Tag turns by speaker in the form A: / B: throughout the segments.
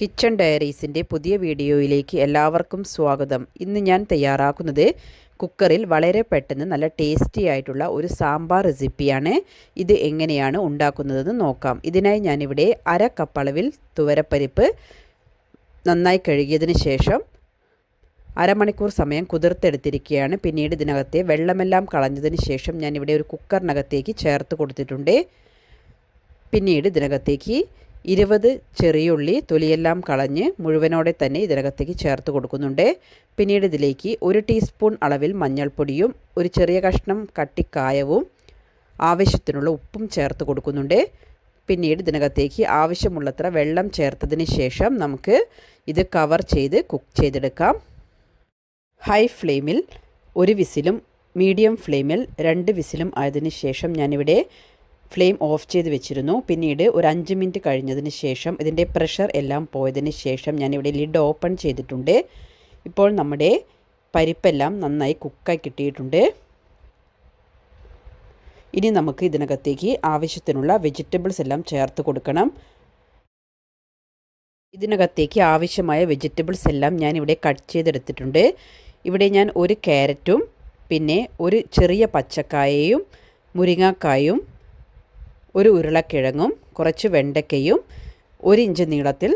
A: Kitchen ഡയറീസിന്റെ പുതിയ വീഡിയോയിലേക്ക് എല്ലാവർക്കും സ്വാഗതം. ഇന്ന് ഞാൻ തയ്യാറാക്കുന്നത് കുക്കറിൽ വളരെ പെട്ടെന്ന് നല്ല ടേസ്റ്റി ആയിട്ടുള്ള ഒരു സാമ്പാർ റെസിപ്പിയാണ്. ഇത് എങ്ങനെയാണ് ഉണ്ടാക്കുന്നതെന്ന് നോക്കാം. ഇതിനായി ഞാനിവിടെ അര കപ്പ് അളവിൽ തുവരപ്പരിപ്പ് നന്നായി കഴുകിയതിന് ശേഷം അരമണിക്കൂർ സമയം കുതിർത്തെടുത്തിരിക്കുകയാണ്. പിന്നീട് ഇതിനകത്തെ വെള്ളമെല്ലാം കളഞ്ഞതിന് ശേഷം ഞാനിവിടെ ഒരു കുക്കറിനകത്തേക്ക് ചേർത്ത് കൊടുത്തിട്ടുണ്ട്. പിന്നീട് ഇതിനകത്തേക്ക് ഇരുപത് ചെറിയുള്ളി തൊലിയെല്ലാം കളഞ്ഞ് മുഴുവനോടെ തന്നെ ഇതിനകത്തേക്ക് ചേർത്ത് കൊടുക്കുന്നുണ്ട്. പിന്നീട് ഇതിലേക്ക് ഒരു ടീസ്പൂൺ അളവിൽ മഞ്ഞൾപ്പൊടിയും ഒരു ചെറിയ കഷ്ണം കട്ടിക്കായവും ആവശ്യത്തിനുള്ള ഉപ്പും ചേർത്ത് കൊടുക്കുന്നുണ്ട്. പിന്നീട് ഇതിനകത്തേക്ക് ആവശ്യമുള്ളത്ര വെള്ളം ചേർത്തതിന് ശേഷം നമുക്ക് ഇത് കവർ ചെയ്ത് കുക്ക് ചെയ്തെടുക്കാം. ഹൈ ഫ്ലെയിമിൽ ഒരു വിസിലും മീഡിയം ഫ്ലെയിമിൽ രണ്ട് വിസിലും ആയതിനു ശേഷം ഞാനിവിടെ ഫ്ലെയിം ഓഫ് ചെയ്ത് വെച്ചിരുന്നു. പിന്നീട് ഒരു അഞ്ച് മിനിറ്റ് കഴിഞ്ഞതിന് ശേഷം ഇതിന്റെ പ്രഷർ എല്ലാം പോയതിന് ശേഷം ഞാനിവിടെ ലിഡ് ഓപ്പൺ ചെയ്തിട്ടുണ്ട്. ഇപ്പോൾ നമ്മുടെ പരിപ്പെല്ലാം നന്നായി കുക്കായി കിട്ടിയിട്ടുണ്ട്. ഇനി നമുക്ക് ഇതിനകത്തേക്ക് ആവശ്യത്തിനുള്ള വെജിറ്റബിൾസ് എല്ലാം ചേർത്ത് കൊടുക്കണം. ഇതിനകത്തേക്ക് ആവശ്യമായ വെജിറ്റബിൾസ് എല്ലാം ഞാൻ ഇവിടെ കട്ട് ചെയ്തെടുത്തിട്ടുണ്ട്. ഇവിടെ ഞാൻ ഒരു ക്യാരറ്റും പിന്നെ ഒരു ചെറിയ പച്ചക്കായയും മുരിങ്ങാക്കായും ഒരു ഉരുളക്കിഴങ്ങും കുറച്ച് വെണ്ടയ്ക്കയും ഒരു ഇഞ്ച് നീളത്തിൽ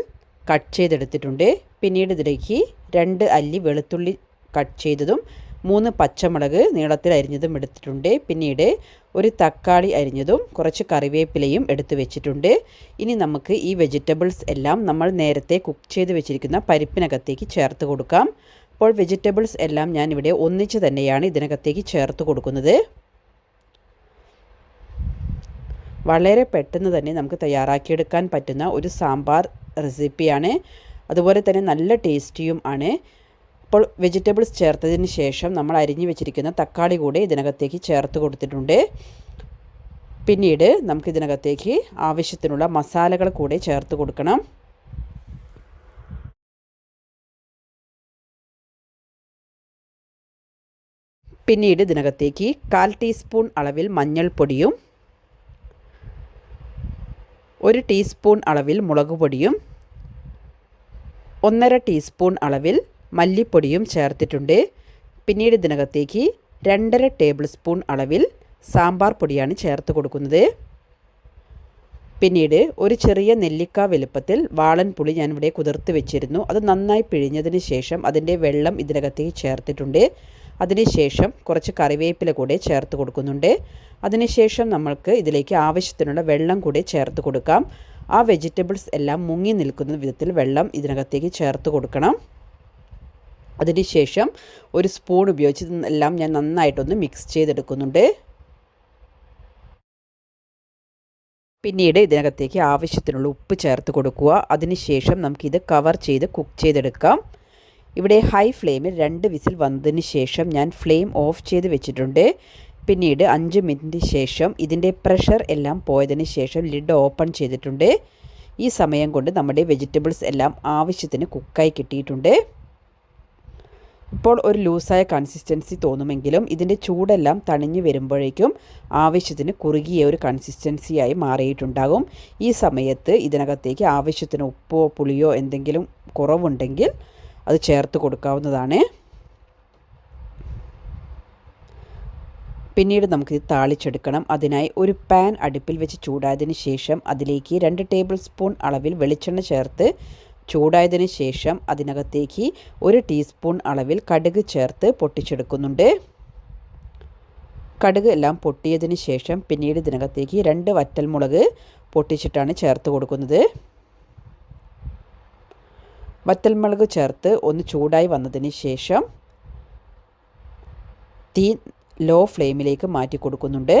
A: കട്ട് ചെയ്തെടുത്തിട്ടുണ്ട്. പിന്നീട് ഇതിലേക്ക് രണ്ട് അല്ലി വെളുത്തുള്ളി കട്ട് ചെയ്തതും മൂന്ന് പച്ചമുളക് നീളത്തിൽ അരിഞ്ഞതും എടുത്തിട്ടുണ്ട്. പിന്നീട് ഒരു തക്കാളി അരിഞ്ഞതും കുറച്ച് കറിവേപ്പിലയും എടുത്തു വെച്ചിട്ടുണ്ട്. ഇനി നമുക്ക് ഈ വെജിറ്റബിൾസ് എല്ലാം നമ്മൾ നേരത്തെ കുക്ക് ചെയ്ത് വെച്ചിരിക്കുന്ന പരിപ്പിനകത്തേക്ക് ചേർത്ത് കൊടുക്കാം. അപ്പോൾ വെജിറ്റബിൾസ് എല്ലാം ഞാനിവിടെ ഒന്നിച്ച് തന്നെയാണ് ഇതിനകത്തേക്ക് ചേർത്ത് കൊടുക്കുന്നത്. വളരെ പെട്ടെന്ന് തന്നെ നമുക്ക് തയ്യാറാക്കിയെടുക്കാൻ പറ്റുന്ന ഒരു സാമ്പാർ റെസിപ്പിയാണ്. അതുപോലെ തന്നെ നല്ല ടേസ്റ്റിയും ആണ്. അപ്പോൾ വെജിറ്റബിൾസ് ചേർത്തതിന് ശേഷം നമ്മൾ അരിഞ്ഞു വെച്ചിരിക്കുന്ന തക്കാളി കൂടെ ഇതിനകത്തേക്ക് ചേർത്ത് കൊടുത്തിട്ടുണ്ട്. പിന്നീട് നമുക്ക് ഇതിനകത്തേക്ക് ആവശ്യത്തിനുള്ള മസാലകൾ കൂടെ ചേർത്ത് കൊടുക്കണം. പിന്നീട് ഇതിനകത്തേക്ക് കാൽ ടീസ്പൂൺ അളവിൽ മഞ്ഞൾപ്പൊടിയും ഒരു ടീസ്പൂൺ അളവിൽ മുളക് പൊടിയും ഒന്നര ടീസ്പൂൺ അളവിൽ മല്ലിപ്പൊടിയും ചേർത്തിട്ടുണ്ട്. പിന്നീട് ഇതിനകത്തേക്ക് രണ്ടര ടേബിൾ സ്പൂൺ അളവിൽ സാമ്പാർ പൊടിയാണ് ചേർത്ത് കൊടുക്കുന്നത്. പിന്നീട് ഒരു ചെറിയ നെല്ലിക്ക വലുപ്പത്തിൽ വാളൻ പുളി ഞാനിവിടെ കുതിർത്ത് വെച്ചിരുന്നു. അത് നന്നായി പിഴിഞ്ഞതിന് ശേഷം അതിന്റെ വെള്ളം ഇതിനകത്തേക്ക് ചേർത്തിട്ടുണ്ട്. അതിനുശേഷം കുറച്ച് കറിവേപ്പില കൂടെ ചേർത്ത് കൊടുക്കുന്നുണ്ട്. അതിനുശേഷം നമ്മൾക്ക് ഇതിലേക്ക് ആവശ്യത്തിനുള്ള വെള്ളം കൂടി ചേർത്ത് കൊടുക്കാം. ആ വെജിറ്റബിൾസ് എല്ലാം മുങ്ങി നിൽക്കുന്ന വിധത്തിൽ വെള്ളം ഇതിനകത്തേക്ക് ചേർത്ത് കൊടുക്കണം. അതിനുശേഷം ഒരു സ്പൂൺ ഉപയോഗിച്ച് എല്ലാം ഞാൻ നന്നായിട്ടൊന്ന് മിക്സ് ചെയ്തെടുക്കുന്നുണ്ട്. പിന്നീട് ഇതിനകത്തേക്ക് ആവശ്യത്തിനുള്ള ഉപ്പ് ചേർത്ത് കൊടുക്കുക. അതിനുശേഷം നമുക്കിത് കവർ ചെയ്ത് കുക്ക് ചെയ്തെടുക്കാം. ഇവിടെ ഹൈ ഫ്ലെയിമിൽ രണ്ട് വിസിൽ വന്നതിന് ശേഷം ഞാൻ ഫ്ലെയിം ഓഫ് ചെയ്ത് വെച്ചിട്ടുണ്ട്. പിന്നീട് അഞ്ച് മിനിറ്റിന് ശേഷം ഇതിന്റെ പ്രഷർ എല്ലാം പോയതിന് ശേഷം ലിഡ് ഓപ്പൺ ചെയ്തിട്ടുണ്ട്. ഈ സമയം കൊണ്ട് നമ്മുടെ വെജിറ്റബിൾസ് എല്ലാം ആവശ്യത്തിന് കുക്കായി കിട്ടിയിട്ടുണ്ട്. ഇപ്പോൾ ഒരു ലൂസായ കൺസിസ്റ്റൻസി തോന്നുമെങ്കിലും ഇതിന്റെ ചൂടെല്ലാം തണിഞ്ഞു വരുമ്പോഴേക്കും ആവശ്യത്തിന് കുറുകിയ ഒരു കൺസിസ്റ്റൻസിയായി മാറിയിട്ടുണ്ടാകും. ഈ സമയത്ത് ഇതിനകത്തേക്ക് ആവശ്യത്തിന് ഉപ്പോ പുളിയോ എന്തെങ്കിലും കുറവുണ്ടെങ്കിൽ അത് ചേർത്ത് കൊടുക്കാവുന്നതാണ്. പിന്നീട് നമുക്ക് താളിച്ചെടുക്കണം. അതിനായി ഒരു പാൻ അടുപ്പിൽ വെച്ച് ചൂടായതിന് ശേഷം അതിലേക്ക് രണ്ട് ടേബിൾ സ്പൂൺ അളവിൽ വെളിച്ചെണ്ണ ചേർത്ത് ചൂടായതിന് ശേഷം അതിനകത്തേക്ക് ഒരു ടീസ്പൂൺ അളവിൽ കടുക് ചേർത്ത് പൊട്ടിച്ചെടുക്കുന്നുണ്ട്. കടുക് എല്ലാം പൊട്ടിയതിന് ശേഷം പിന്നീട് ഇതിനകത്തേക്ക് രണ്ട് വറ്റൽമുളക് പൊട്ടിച്ചിട്ടാണ് ചേർത്ത് കൊടുക്കുന്നത്. വറ്റൽമുളക് ചേർത്ത് ഒന്ന് ചൂടായി വന്നതിന് ശേഷം തീ ലോ ഫ്ലെയിമിലേക്ക് മാറ്റി കൊടുക്കുന്നുണ്ട്.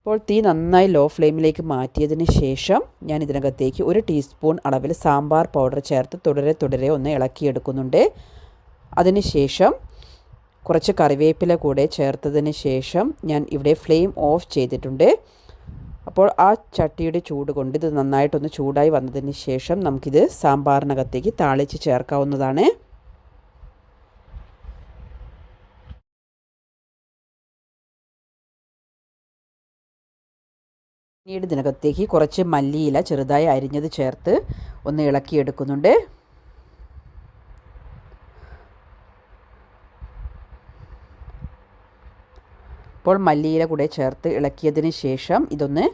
A: ഇപ്പോൾ തീ നന്നായി ലോ ഫ്ലെയിമിലേക്ക് മാറ്റിയതിന് ശേഷം ഞാൻ ഇതിനകത്തേക്ക് ഒരു ടീസ്പൂൺ അളവിൽ സാമ്പാർ പൗഡർ ചേർത്ത് തുടരെ തുടരെ ഒന്ന് ഇളക്കിയെടുക്കുന്നുണ്ട്. അതിനുശേഷം കുറച്ച് കറിവേപ്പില കൂടെ ചേർത്തതിന് ശേഷം ഞാൻ ഇവിടെ ഫ്ലെയിം ഓഫ് ചെയ്തിട്ടുണ്ട്. അപ്പോൾ ആ ചട്ടിയുടെ ചൂട് കൊണ്ട് ഇത് നന്നായിട്ടൊന്ന് ചൂടായി വന്നതിന് ശേഷം നമുക്കിത് സാമ്പാറിനകത്തേക്ക് താളിച്ച് ചേർക്കാവുന്നതാണ്. പിന്നീട് ഇതിനകത്തേക്ക് കുറച്ച് മല്ലിയില ചെറുതായി അരിഞ്ഞത് ചേർത്ത് ഒന്ന് ഇളക്കിയെടുക്കുന്നുണ്ട്. ഇപ്പോൾ മല്ലിയില കൂടെ ചേർത്ത് ഇളക്കിയതിന് ശേഷം ഇതൊന്ന്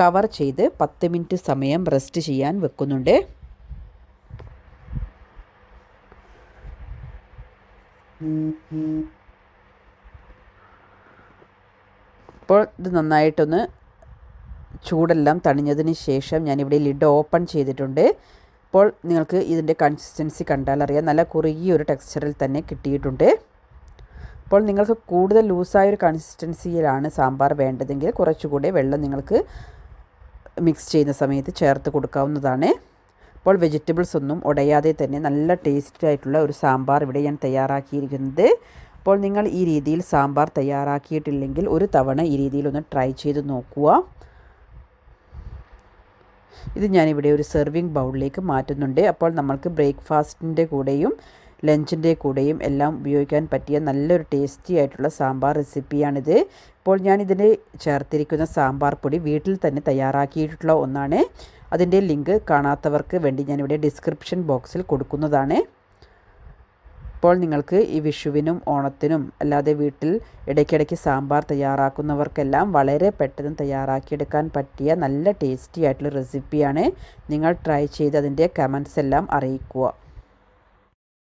A: കവർ ചെയ്ത് പത്ത് മിനിറ്റ് സമയം റെസ്റ്റ് ചെയ്യാൻ വെക്കുന്നുണ്ട്. ഇപ്പോൾ ഇത് നന്നായിട്ടൊന്ന് ചൂടെല്ലാം തണിഞ്ഞതിന് ശേഷം ഞാനിവിടെ ലിഡ് ഓപ്പൺ ചെയ്തിട്ടുണ്ട്. ഇപ്പോൾ നിങ്ങൾക്ക് ഇതിന്റെ കൺസിസ്റ്റൻസി കണ്ടാൽ അറിയാം നല്ല കുറുകിയ ഒരു ടെക്സ്ചറിൽ തന്നെ കിട്ടിയിട്ടുണ്ട്. അപ്പോൾ നിങ്ങൾക്ക് കൂടുതൽ ലൂസായ ഒരു കൺസിസ്റ്റൻസിയിലാണ് സാമ്പാർ വേണ്ടതെങ്കിൽ കുറച്ചുകൂടി വെള്ളം നിങ്ങൾക്ക് മിക്സ് ചെയ്യുന്ന സമയത്ത് ചേർത്ത് കൊടുക്കാവുന്നതാണ്. അപ്പോൾ വെജിറ്റബിൾസ് ഒന്നും ഉടയാതെ തന്നെ നല്ല ടേസ്റ്റി ആയിട്ടുള്ള ഒരു സാമ്പാർ ഇവിടെ ഞാൻ തയ്യാറാക്കിയിരിക്കുന്നത്. അപ്പോൾ നിങ്ങൾ ഈ രീതിയിൽ സാമ്പാർ തയ്യാറാക്കിയിട്ടില്ലെങ്കിൽ ഒരു തവണ ഈ രീതിയിൽ ഒന്ന് ട്രൈ ചെയ്ത് നോക്കുക. ഇത് ഞാനിവിടെ ഒരു സെർവിങ് ബൗളിലേക്ക് മാറ്റുന്നുണ്ട്. അപ്പോൾ നമ്മൾക്ക് ബ്രേക്ക്ഫാസ്റ്റിന്റെ കൂടെയും ലഞ്ചിന്റെ കൂടെയും എല്ലാം ഉപയോഗിക്കാൻ പറ്റിയ നല്ലൊരു ടേസ്റ്റി ആയിട്ടുള്ള സാമ്പാർ റെസിപ്പിയാണിത് ഇപ്പോൾ ഞാനിതിന് ചേർത്തിരിക്കുന്ന സാമ്പാർ പൊടി വീട്ടിൽ തന്നെ തയ്യാറാക്കിയിട്ടുള്ള ഒന്നാണ്. അതിന്റെ ലിങ്ക് കാണാത്തവർക്ക് വേണ്ടി ഞാനിവിടെ ഡിസ്ക്രിപ്ഷൻ ബോക്സിൽ കൊടുക്കുന്നതാണ്. ഇപ്പോൾ നിങ്ങൾക്ക് ഈ വിഷുവിനും ഓണത്തിനും അല്ലാതെ വീട്ടിൽ ഇടയ്ക്കിടയ്ക്ക് സാമ്പാർ തയ്യാറാക്കുന്നവർക്കെല്ലാം വളരെ പെട്ടെന്ന് തയ്യാറാക്കിയെടുക്കാൻ പറ്റിയ നല്ല ടേസ്റ്റി ആയിട്ടുള്ള റെസിപ്പിയാണ് നിങ്ങൾ ട്രൈ ചെയ്ത് അതിന്റെ കമൻസ് എല്ലാം അറിയിക്കുക.